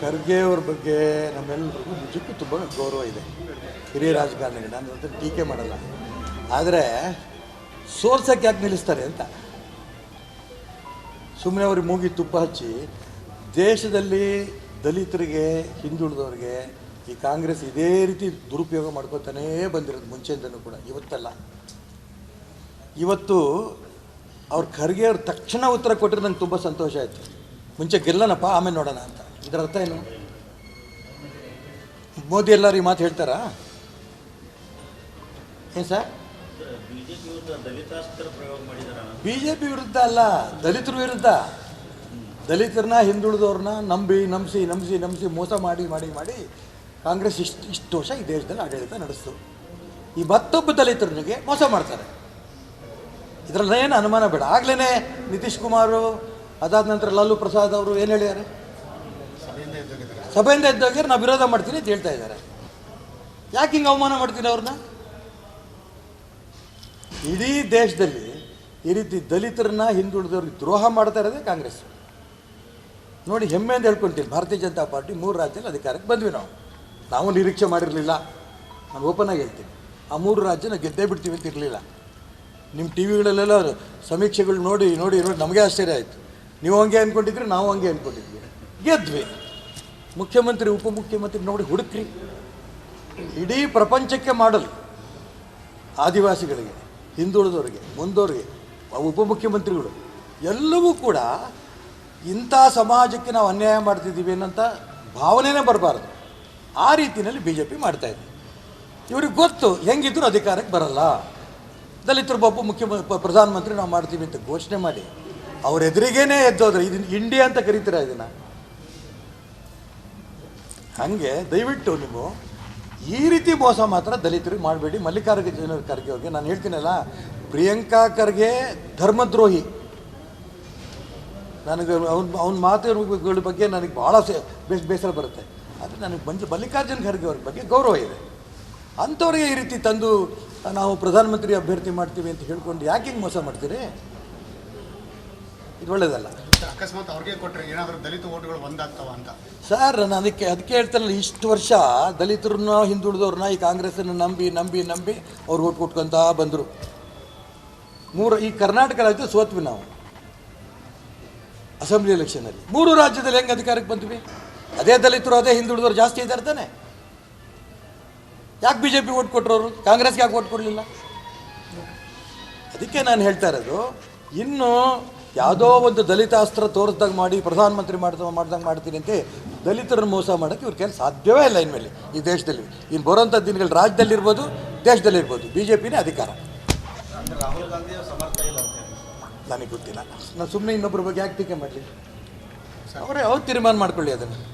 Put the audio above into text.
ಖರ್ಗೆ ಅವ್ರ ಬಗ್ಗೆ ನಮ್ಮೆಲ್ಲರಿಗೂ ನಿಜಕ್ಕೂ ತುಂಬ ಗೌರವ ಇದೆ. ಹಿರಿಯ ರಾಜಕಾರಣಿಗಳು. ನಾನು ಟೀಕೆ ಮಾಡಲ್ಲ. ಆದರೆ ಸೋರ್ಸಕ್ಕೆ ಯಾಕೆ ನಿಲ್ಲಿಸ್ತಾರೆ ಅಂತ? ಸುಮ್ಮನೆ ಅವ್ರಿಗೆ ಮೂಗಿ ತುಪ್ಪ ಹಚ್ಚಿ, ದೇಶದಲ್ಲಿ ದಲಿತರಿಗೆ, ಹಿಂದುಳಿದವ್ರಿಗೆ ಈ ಕಾಂಗ್ರೆಸ್ ಇದೇ ರೀತಿ ದುರುಪಯೋಗ ಮಾಡ್ಕೋತಾನೇ ಬಂದಿರೋದು ಮುಂಚೆಯಿಂದನೂ ಕೂಡ, ಇವತ್ತಲ್ಲ. ಇವತ್ತು ಅವ್ರ ಖರ್ಗೆ ಅವ್ರು ತಕ್ಷಣ ಉತ್ತರ ಕೊಟ್ಟರೆ ನಂಗೆ ತುಂಬ ಸಂತೋಷ ಆಯಿತು. ಮುಂಚೆ ಗೆಲ್ಲನಪ್ಪ, ಆಮೇಲೆ ನೋಡೋಣ ಅಂತ. ಇದರ ಅರ್ಥ ಏನು? ಮೋದಿ ಎಲ್ಲರೂ ಈ ಮಾತು ಹೇಳ್ತಾರಾ? ಏನು ಸರ್? ಬಿ ಜೆ ಪಿ ವಿರುದ್ಧ ಅಲ್ಲ, ದಲಿತರ ವಿರುದ್ಧ. ದಲಿತರನ್ನ ಹಿಂದುಳಿದವ್ರನ್ನ ನಂಬಿ, ನಂಬಿಸಿ ನಂಬಿಸಿ ನಂಬಿಸಿ ಮೋಸ ಮಾಡಿ ಮಾಡಿ ಮಾಡಿ ಕಾಂಗ್ರೆಸ್ ಇಷ್ಟು ಇಷ್ಟು ವರ್ಷ ಈ ದೇಶದಲ್ಲಿ ಆಡಳಿತ ನಡೆಸ್ತು. ಈ ಮತ್ತೊಬ್ಬ ದಲಿತರಿಗೆ ಮೋಸ ಮಾಡ್ತಾರೆ. ಇದರಲ್ಲೇನು ಅನುಮಾನ ಬೇಡ. ಆಗ್ಲೇ ನಿತೀಶ್ ಕುಮಾರು ಅದಾದ ನಂತರ ಲಾಲು ಪ್ರಸಾದ್ ಅವರು ಏನು ಹೇಳಿದ್ದಾರೆ ಸಭೆಯಿಂದ ಇದ್ದಾಗ ನಾವು ವಿರೋಧ ಮಾಡ್ತೀನಿ ಅಂತ ಹೇಳ್ತಾ ಇದ್ದಾರೆ. ಯಾಕೆ ಹಿಂಗೆ ಅವಮಾನ ಮಾಡ್ತೀನಿ ಅವ್ರನ್ನ? ಇಡೀ ದೇಶದಲ್ಲಿ ಈ ರೀತಿ ದಲಿತರನ್ನ ಹಿಂದುಳಿದವ್ರಿಗೆ ದ್ರೋಹ ಮಾಡ್ತಾ ಇರೋದೇ ಕಾಂಗ್ರೆಸ್. ನೋಡಿ ಹೆಮ್ಮೆ ಅಂತ ಹೇಳ್ಕೊಂತೀನಿ, ಭಾರತೀಯ ಜನತಾ ಪಾರ್ಟಿ ಮೂರು ರಾಜ್ಯದಲ್ಲಿ ಅಧಿಕಾರಕ್ಕೆ ಬಂದ್ವಿ ನಾವು. ನಾವು ನಿರೀಕ್ಷೆ ಮಾಡಿರಲಿಲ್ಲ. ನಾನು ಓಪನ್ ಆಗಿ ಹೇಳ್ತೀನಿ, ಆ ಮೂರು ರಾಜ್ಯನ ಗೆದ್ದೇ ಬಿಡ್ತೀವಿ ಅಂತ ಇರಲಿಲ್ಲ. ನಿಮ್ಮ ಟಿ ವಿಗಳಲ್ಲೆಲ್ಲ ಸಮೀಕ್ಷೆಗಳು ನೋಡಿ ನೋಡಿ ನೋಡಿ, ನಮಗೆ ಆಶ್ಚರ್ಯ ಆಯಿತು. ನೀವು ಹಂಗೆ ಅಂದ್ಕೊಂಡಿದ್ರಿ ನಾವು ಹಂಗೆ ಅಂದ್ಕೊಂಡಿದ್ವಿ ಗೆದ್ವಿ. ಮುಖ್ಯಮಂತ್ರಿ, ಉಪಮುಖ್ಯಮಂತ್ರಿ ನೋಡಿ ಹುಡುಕ್ರಿ. ಇಡೀ ಪ್ರಪಂಚಕ್ಕೆ ಮಾಡಲ್ ಆದಿವಾಸಿಗಳಿಗೆ, ಹಿಂದುಳಿದವರಿಗೆ, ಮುಂದೋರಿಗೆ ಉಪಮುಖ್ಯಮಂತ್ರಿಗಳು ಎಲ್ಲವೂ ಕೂಡ ಇಂಥ ಸಮಾಜಕ್ಕೆ ನಾವು ಅನ್ಯಾಯ ಮಾಡ್ತಿದ್ದೀವಿ ಅನ್ನೋಂಥ ಭಾವನೆನೇ ಬರಬಾರ್ದು. ಆ ರೀತಿಯಲ್ಲಿ ಬಿ ಜೆ ಪಿ ಮಾಡ್ತಾಯಿದೆ ಇವ್ರಿಗೆ ಗೊತ್ತು ಹೆಂಗಿದ್ರು ಅಧಿಕಾರಕ್ಕೆ ಬರಲ್ಲ. ದಲಿತರು ಒಬ್ಬ ಮುಖ್ಯ ಪ್ರಧಾನಮಂತ್ರಿ ನಾವು ಮಾಡ್ತೀವಿ ಅಂತ ಘೋಷಣೆ ಮಾಡಿ ಅವ್ರ ಎದುರಿಗೇನೆ ಎದ್ದೋದ್ರೆ ಇದನ್ನು ಇಂಡಿಯಾ ಅಂತ ಕರೀತೀರ ಇದನ್ನು? ಹಾಗೆ ದಯವಿಟ್ಟು ನೀವು ಈ ರೀತಿ ಮೋಸ ಮಾತ್ರ ದಲಿತರಿಗೆ ಮಾಡಬೇಡಿ. ಮಲ್ಲಿಕಾರ್ಜುನ ಖರ್ಗೆ ಅವ್ರಿಗೆ ನಾನು ಹೇಳ್ತೀನಲ್ಲ, ಪ್ರಿಯಾಂಕಾ ಖರ್ಗೆ ಧರ್ಮದ್ರೋಹಿ. ನನಗೆ ಅವ್ನ ಅವ್ನ ಮಾತುಗಳ ಬಗ್ಗೆ ನನಗೆ ಭಾಳ ಬೇಸ್, ಬೇಸರ ಬರುತ್ತೆ. ಆದರೆ ನನಗೆ ಬಂದು ಮಲ್ಲಿಕಾರ್ಜುನ ಖರ್ಗೆ ಅವ್ರ ಬಗ್ಗೆ ಗೌರವ ಇದೆ. ಅಂಥವ್ರಿಗೆ ಈ ರೀತಿ ತಂದು ನಾವು ಪ್ರಧಾನಮಂತ್ರಿ ಅಭ್ಯರ್ಥಿ ಮಾಡ್ತೀವಿ ಅಂತ ಹೇಳ್ಕೊಂಡು ಯಾಕೆ ಹಿಂಗೆ ಮೋಸ ಮಾಡ್ತೀರಿ? ಇದು ಒಳ್ಳೇದಲ್ಲ. ಅಕಸ್ಮಾತ್ ಅವ್ರಿಗೆ ಕೊಟ್ಟರೆ ಏನಾದರೂ ದಲಿತ ಓಟ್ಗಳು ಒಂದಾಗ್ತಾವ ಅಂತ. ಸರ್, ನಾನು ಅದಕ್ಕೆ ಅದಕ್ಕೆ ಹೇಳ್ತಾರಲ್ಲ ಇಷ್ಟು ವರ್ಷ ದಲಿತರನ್ನ ಹಿಂದುಳಿದವ್ರನ್ನ ಈ ಕಾಂಗ್ರೆಸ್ಸನ್ನು ನಂಬಿ ನಂಬಿ ನಂಬಿ ಅವ್ರು ಓಟ್ ಕೊಟ್ಕೊಂತ ಬಂದರು. ಮೂರು, ಈ ಕರ್ನಾಟಕ ಸೋತ್ವಿ ನಾವು. ಅಸೆಂಬ್ಲಿ ಎಲೆಕ್ಷನಲ್ಲಿ. ಮೂರು ರಾಜ್ಯದಲ್ಲಿ ಹೆಂಗೆ ಅಧಿಕಾರಕ್ಕೆ ಬಂದ್ವಿ? ಅದೇ ದಲಿತರು, ಅದೇ ಹಿಂದುಳಿದವ್ರು ಜಾಸ್ತಿ ಇದ್ದಾರೆ ತಾನೆ. ಯಾಕೆ ಬಿ ಜೆ ಪಿ ಓಟ್ ಕೊಟ್ಟರು ಕಾಂಗ್ರೆಸ್ಗೆ ಯಾಕೆ ಓಟ್ ಕೊಡಲಿಲ್ಲ? ಅದಕ್ಕೆ ನಾನು ಹೇಳ್ತಾ ಇರೋದು, ಇನ್ನು ಯಾವುದೋ ಒಂದು ದಲಿತಾಸ್ತ್ರ ತೋರಿಸ್ದಾಗ ಮಾಡಿ ಪ್ರಧಾನಮಂತ್ರಿ ಮಾಡ್ದ ಮಾಡ್ದಂಗೆ ಮಾಡ್ತೀನಿ ಅಂತ ದಲಿತರನ್ನು ಮೋಸ ಮಾಡೋಕ್ಕೆ ಇವ್ರ ಕೆಲಸ ಸಾಧ್ಯವೇ ಇಲ್ಲ ಇನ್ಮೇಲೆ ಈ ದೇಶದಲ್ಲಿ. ಇನ್ನು ಬರೋಂಥ ದಿನಗಳು ರಾಜ್ಯದಲ್ಲಿರ್ಬೋದು ದೇಶದಲ್ಲಿರ್ಬೋದು ಬಿ ಜೆ ಪಿನೇ ಅಧಿಕಾರ. ರಾಹುಲ್ ಗಾಂಧಿ ಸಮರ್ಥ ಇಲ್ಲ ಅಂತ ಹೇಳಿ. ನನಗೆ ಗೊತ್ತಿಲ್ಲ. ನಾನು ಸುಮ್ಮನೆ ಇನ್ನೊಬ್ಬರ ಬಗ್ಗೆ ಯಾಕೆ ಟೀಕೆ ಮಾಡಲಿ? ಅವರೇ ಅವ್ರು ತೀರ್ಮಾನ ಮಾಡ್ಕೊಳ್ಳಿ ಅದನ್ನು.